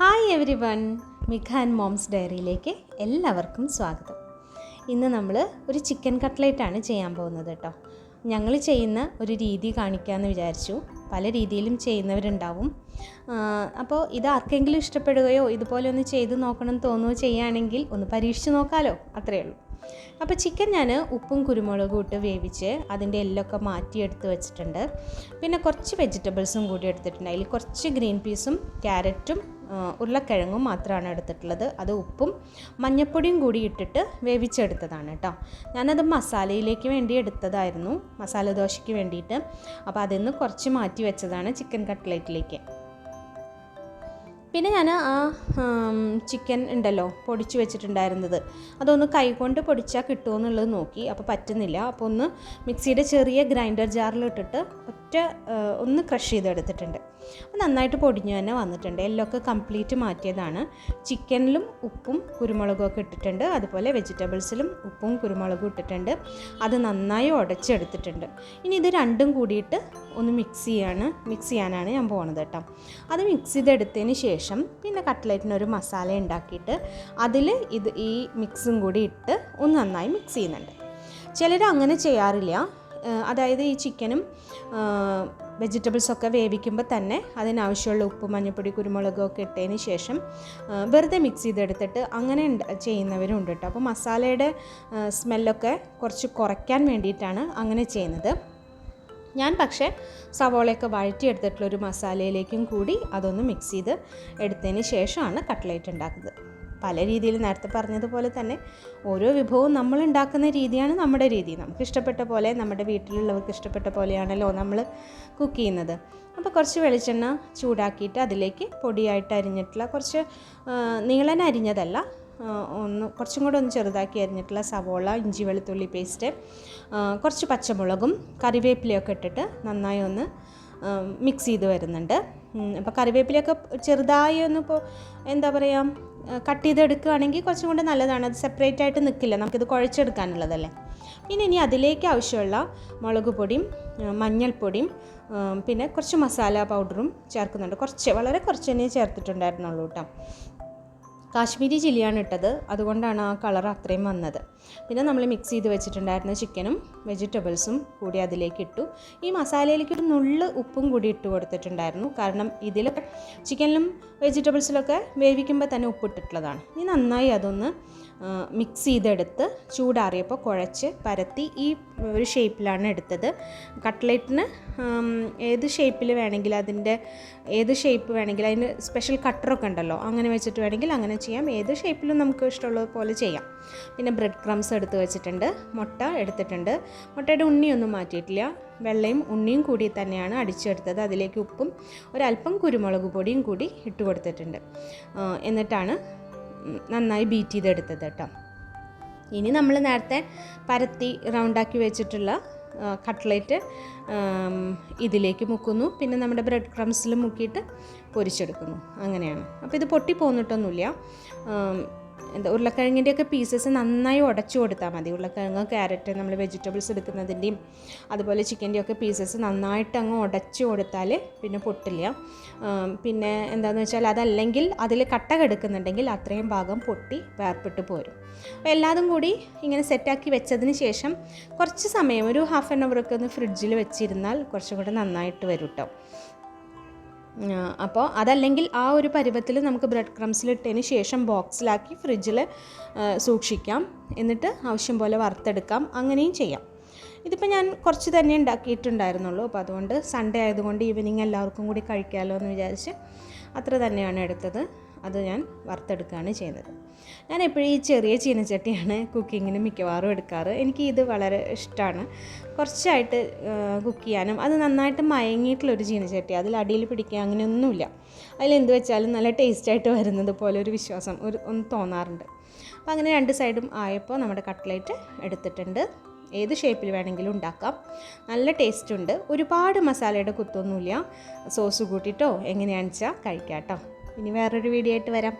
Hi every one Mikha and mom's ഡയറിയിലേക്ക് എല്ലാവർക്കും സ്വാഗതം. ഇന്ന് നമ്മൾ ഒരു ചിക്കൻ കട്ട്ലേറ്റാണ് ചെയ്യാൻ പോകുന്നത് കേട്ടോ. ഞങ്ങൾ ചെയ്യുന്ന ഒരു രീതി കാണിക്കാമെന്ന് വിചാരിച്ചു. പല രീതിയിലും ചെയ്യുന്നവരുണ്ടാവും. അപ്പോൾ ഇത് ആർക്കെങ്കിലും ഇഷ്ടപ്പെടുകയോ ഇതുപോലെ ഒന്ന് ചെയ്ത് നോക്കണം തോന്നുകയോ ചെയ്യുകയാണെങ്കിൽ ഒന്ന് പരീക്ഷിച്ച് നോക്കാമല്ലോ അത്രയേ ഉള്ളൂ. അപ്പോൾ ചിക്കൻ ഞാൻ ഉപ്പും കുരുമുളകും ഇട്ട് വേവിച്ച് അതിന്റെ എല്ലൊക്കെ മാറ്റിയെടുത്ത് വെച്ചിട്ടുണ്ട്. പിന്നെ കുറച്ച് വെജിറ്റബിൾസും കൂടി എടുത്തിട്ടുണ്ട്. അതിൽ കുറച്ച് ഗ്രീൻ പീസും ക്യാരറ്റും ഉരുളക്കിഴങ്ങും മാത്രമാണ് എടുത്തിട്ടുള്ളത്. അത് ഉപ്പും മഞ്ഞപ്പൊടിയും കൂടി ഇട്ടിട്ട് വേവിച്ചെടുത്തതാണ് കേട്ടോ. ഞാനത് മസാലയിലേക്ക് വേണ്ടി എടുത്തതായിരുന്നു. മസാല ദോശയ്ക്ക് വേണ്ടിയിട്ട്. അപ്പോൾ അതിൽ നിന്ന് കുറച്ച് മാറ്റി വെച്ചതാണ് ചിക്കൻ കട്ട്ലേറ്റിലേക്ക്. പിന്നെ ഞാൻ ആ ചിക്കൻ ഉണ്ടല്ലോ പൊടിച്ച് വെച്ചിട്ടുണ്ടായിരുന്നത്. അതൊന്ന് കൈകൊണ്ട് പൊടിച്ചാൽ കിട്ടുമോ എന്നുള്ളത് നോക്കി. അപ്പോൾ പറ്റുന്നില്ല. അപ്പോൾ ഒന്ന് മിക്സിയുടെ ചെറിയ ഗ്രൈൻഡർ ജാറിലിട്ടിട്ട് ഒറ്റ ഒന്ന് ക്രഷ് ചെയ്തെടുത്തിട്ടുണ്ട്. നന്നായിട്ട് പൊടിഞ്ഞു തന്നെ വന്നിട്ടുണ്ട്. എല്ലൊക്കെ കംപ്ലീറ്റ് മാറ്റിയതാണ്. ചിക്കനിലും ഉപ്പും കുരുമുളകും ഒക്കെ ഇട്ടിട്ടുണ്ട്. അതുപോലെ വെജിറ്റബിൾസിലും ഉപ്പും കുരുമുളകും ഇട്ടിട്ടുണ്ട്. അത് നന്നായി ഉടച്ചെടുത്തിട്ടുണ്ട്. ഇനി ഇത് രണ്ടും കൂടിയിട്ട് ഒന്ന് മിക്സ് ചെയ്യാണ് മിക്സ് ചെയ്യാനാണ് ഞാൻ പോണത് കേട്ടോ. അത് മിക്സ് ചെയ്തെടുത്തതിന് ശേഷം പിന്നെ കട്ട്ലറ്റിന് ഒരു മസാല ഉണ്ടാക്കിയിട്ട് അതിൽ ഇത് ഈ മിക്സും കൂടി ഇട്ട് ഒന്ന് നന്നായി മിക്സ് ചെയ്യുന്നുണ്ട്. ചിലർ അങ്ങനെ ചെയ്യാറില്ല. അതായത് ഈ ചിക്കനും വെജിറ്റബിൾസൊക്കെ വേവിക്കുമ്പോൾ തന്നെ അതിനാവശ്യമുള്ള ഉപ്പ് മഞ്ഞൾപ്പൊടി കുരുമുളകും ഒക്കെ ഇട്ടതിന് ശേഷം വെറുതെ മിക്സ് ചെയ്തെടുത്തിട്ട് അങ്ങനെ ചെയ്യുന്നവരുണ്ട് കേട്ടോ അപ്പോൾ മസാലയുടെ സ്മെല്ലൊക്കെ കുറച്ച് കുറയ്ക്കാൻ വേണ്ടിയിട്ടാണ് അങ്ങനെ ചെയ്യുന്നത്. ഞാൻ പക്ഷേ സവോളയൊക്കെ വഴറ്റിയെടുത്തിട്ടുള്ള ഒരു മസാലയിലേക്കും കൂടി അതൊന്ന് മിക്സ് ചെയ്ത് എടുത്തതിന് ശേഷമാണ് കട്ട്ലേറ്റ് ഉണ്ടാക്കുന്നത്. പല രീതിയിൽ നേരത്തെ പറഞ്ഞതുപോലെ തന്നെ ഓരോ വിഭവവും നമ്മൾ ഉണ്ടാക്കുന്ന രീതിയാണ് നമ്മുടെ രീതി. നമുക്ക് ഇഷ്ടപ്പെട്ട പോലെ നമ്മുടെ വീട്ടിലുള്ളവർക്ക് ഇഷ്ടപ്പെട്ട പോലെയാണല്ലോ നമ്മൾ കുക്ക് ചെയ്യുന്നത്. അപ്പോൾ കുറച്ച് വെളിച്ചെണ്ണ ചൂടാക്കിയിട്ട് അതിലേക്ക് പൊടിയായിട്ട് അരിഞ്ഞിട്ടുള്ള കുറച്ച് നീളനെ അരിഞ്ഞതല്ല ഒന്ന് കുറച്ചും കൂടെ ഒന്ന് ചെറുതാക്കി അരിഞ്ഞിട്ടുള്ള സവോള ഇഞ്ചി വെളുത്തുള്ളി പേസ്റ്റ് കുറച്ച് പച്ചമുളകും കറിവേപ്പിലയൊക്കെ ഇട്ടിട്ട് നന്നായി ഒന്ന് മിക്സ് ചെയ്ത് വരുന്നുണ്ട്. അപ്പോൾ കറിവേപ്പിലയൊക്കെ ചെറുതായി ഒന്ന് ഇപ്പോൾ എന്താ പറയുക കട്ട് ചെയ്തെടുക്കുകയാണെങ്കിൽ കുറച്ചും കൂടെ നല്ലതാണ്. അത് സെപ്പറേറ്റ് ആയിട്ട് നിൽക്കില്ല. നമുക്കിത് കുഴച്ചെടുക്കാനുള്ളതല്ലേ. പിന്നെ ഇനി അതിലേക്ക് ആവശ്യമുള്ള മുളക് പൊടിയും മഞ്ഞൾപ്പൊടിയും പിന്നെ കുറച്ച് മസാല പൗഡറും ചേർക്കുന്നുണ്ട്. കുറച്ച് വളരെ കുറച്ച് തന്നെ ചേർത്തിട്ടുണ്ടായിരുന്നുള്ളൂ കേട്ടോ. കാശ്മീരി ചില്ലിയാണ് ഇട്ടത്. അതുകൊണ്ടാണ് ആ കളർ അത്രയും വന്നത്. പിന്നെ നമ്മൾ മിക്സ് ചെയ്ത് വെച്ചിട്ടുണ്ടായിരുന്ന ചിക്കനും വെജിറ്റബിൾസും കൂടി അതിലേക്ക് ഇട്ടു. ഈ മസാലയിലേക്ക് ഒരു നുള്ള് ഉപ്പും കൂടി ഇട്ട് കൊടുത്തിട്ടുണ്ടായിരുന്നു. കാരണം ഇതിൽ ചിക്കനിലും വെജിറ്റബിൾസിലൊക്കെ വേവിക്കുമ്പോൾ തന്നെ ഉപ്പിട്ടിട്ടുള്ളതാണ്. ഇനി നന്നായി അതൊന്ന് മിക്സ് ചെയ്തെടുത്ത് ചൂടാറിയപ്പോൾ കുഴച്ച് പരത്തി ഈ ഒരു ഷേപ്പിലാണ് എടുത്തത്. കട്ട്ലേറ്റിന് ഏത് ഷേപ്പിൽ വേണമെങ്കിൽ അതിന്റെ ഏത് ഷേപ്പ് വേണമെങ്കിൽ അതിന് സ്പെഷ്യൽ കട്ടറൊക്കെ ഉണ്ടല്ലോ അങ്ങനെ വെച്ചിട്ട് വേണമെങ്കിൽ അങ്ങനെ ചെയ്യാം. ഏത് ഷേപ്പിലും നമുക്ക് ഇഷ്ടമുള്ളത് പോലെ ചെയ്യാം. പിന്നെ ബ്രെഡ് ക്രംസ് എടുത്ത് വെച്ചിട്ടുണ്ട് മുട്ട എടുത്തിട്ടുണ്ട്. മുട്ടയുടെ ഉണ്ണിയൊന്നും മാറ്റിയിട്ടില്ല. വെള്ളയും ഉണ്ണിയും കൂടി തന്നെയാണ് അടിച്ചെടുത്തത്. അതിലേക്ക് ഉപ്പും ഒരല്പം കുരുമുളക് പൊടിയും കൂടി ഇട്ട് കൊടുത്തിട്ടുണ്ട്. എന്നിട്ടാണ് നന്നായി ബീറ്റ് ചെയ്തെടുത്തത് കേട്ടോ. ഇനി നമ്മൾ നേരത്തെ പരത്തി റൗണ്ടാക്കി വെച്ചിട്ടുള്ള കട്ട്ലേറ്റ് ഇതിലേക്ക് മുക്കുന്നു. പിന്നെ നമ്മുടെ ബ്രെഡ് ക്രംസിൽ മുക്കിയിട്ട് പൊരിച്ചെടുക്കുന്നു. അങ്ങനെയാണ്. അപ്പോൾ ഇത് പൊട്ടി പോന്നിട്ടൊന്നുമില്ല എന്താ ഉരുളക്കിഴങ്ങിന്റെയൊക്കെ പീസസ് നന്നായി ഉടച്ചു കൊടുത്താൽ മതി. ഉരുളക്കിഴങ്ങ് ക്യാരറ്റ് നമ്മൾ വെജിറ്റബിൾസ് എടുക്കുന്നതിന്റെയും അതുപോലെ ചിക്കന്റെയൊക്കെ പീസസ് നന്നായിട്ട് അങ്ങ് ഉടച്ചു കൊടുത്താൽ പിന്നെ പൊട്ടില്ല. പിന്നെ എന്താണെന്ന് വെച്ചാൽ അതല്ലെങ്കിൽ അതിൽ കട്ട കെടുക്കുന്നുണ്ടെങ്കിൽ അത്രയും ഭാഗം പൊട്ടി വേർപെട്ട് പോരും. അപ്പോൾ എല്ലാതും കൂടി ഇങ്ങനെ സെറ്റാക്കി വെച്ചതിന് ശേഷം കുറച്ച് സമയം ഒരു ഹാഫ് ആൻ അവറൊക്കെ ഒന്ന് ഫ്രിഡ്ജിൽ വെച്ചിരുന്നാൽ കുറച്ചും കൂടെ നന്നായിട്ട് വരും കേട്ടോ അപ്പോൾ അതല്ലെങ്കിൽ ആ ഒരു പരുവത്തിൽ നമുക്ക് ബ്രെഡ് ക്രംസിലിട്ടതിന് ശേഷം ബോക്സിലാക്കി ഫ്രിഡ്ജിൽ സൂക്ഷിക്കാം. എന്നിട്ട് ആവശ്യം പോലെ വറുത്തെടുക്കാം. അങ്ങനെയും ചെയ്യാം. ഇതിപ്പോൾ ഞാൻ കുറച്ച് തന്നെ ഉണ്ടാക്കിയിട്ടുണ്ടായിരുന്നുള്ളൂ. അപ്പോൾ അതുകൊണ്ട് സൺഡേ ആയതുകൊണ്ട് ഈവനിങ് എല്ലാവർക്കും കൂടി കഴിക്കാമല്ലോ എന്ന് വിചാരിച്ച് അത്ര തന്നെയാണ് എടുത്തത്. അത് ഞാൻ വറുത്തെടുക്കുകയാണ് ചെയ്യുന്നത്. ഞാൻ എപ്പോഴും ഈ ചെറിയ ചീനച്ചട്ടിയാണ് കുക്കിങ്ങിന് മിക്കവാറും എടുക്കാറ്. എനിക്ക് ഇത് വളരെ ഇഷ്ടമാണ്. കുറച്ചായിട്ട് കുക്ക് ചെയ്യാനും. അത് നന്നായിട്ട് മയങ്ങിയിട്ടുള്ളൊരു ചീനച്ചട്ടി. അതിൽ അടിയിൽ പിടിക്കുക അങ്ങനെയൊന്നുമില്ല. അതിലെന്ത് വെച്ചാലും നല്ല ടേസ്റ്റായിട്ട് വരുന്നത് പോലെ ഒരു വിശ്വാസം ഒരു ഒന്ന് തോന്നാറുണ്ട്. അപ്പോൾ അങ്ങനെ രണ്ട് സൈഡും ആയപ്പോൾ നമ്മുടെ കട്ട്ലേറ്റ് എടുത്തിട്ടുണ്ട്. ഏത് ഷേപ്പിൽ വേണമെങ്കിലും ഉണ്ടാക്കാം. നല്ല ടേസ്റ്റ് ഉണ്ട് ഒരുപാട് മസാലയുടെ കുത്തൊന്നുമില്ല. സോസ് കൂട്ടിയിട്ടോ എങ്ങനെയാണെന്ന് വെച്ചാൽ കഴിക്കാം കേട്ടോ. ഇനി വേറൊരു വീഡിയോ ആയിട്ട് വരാം.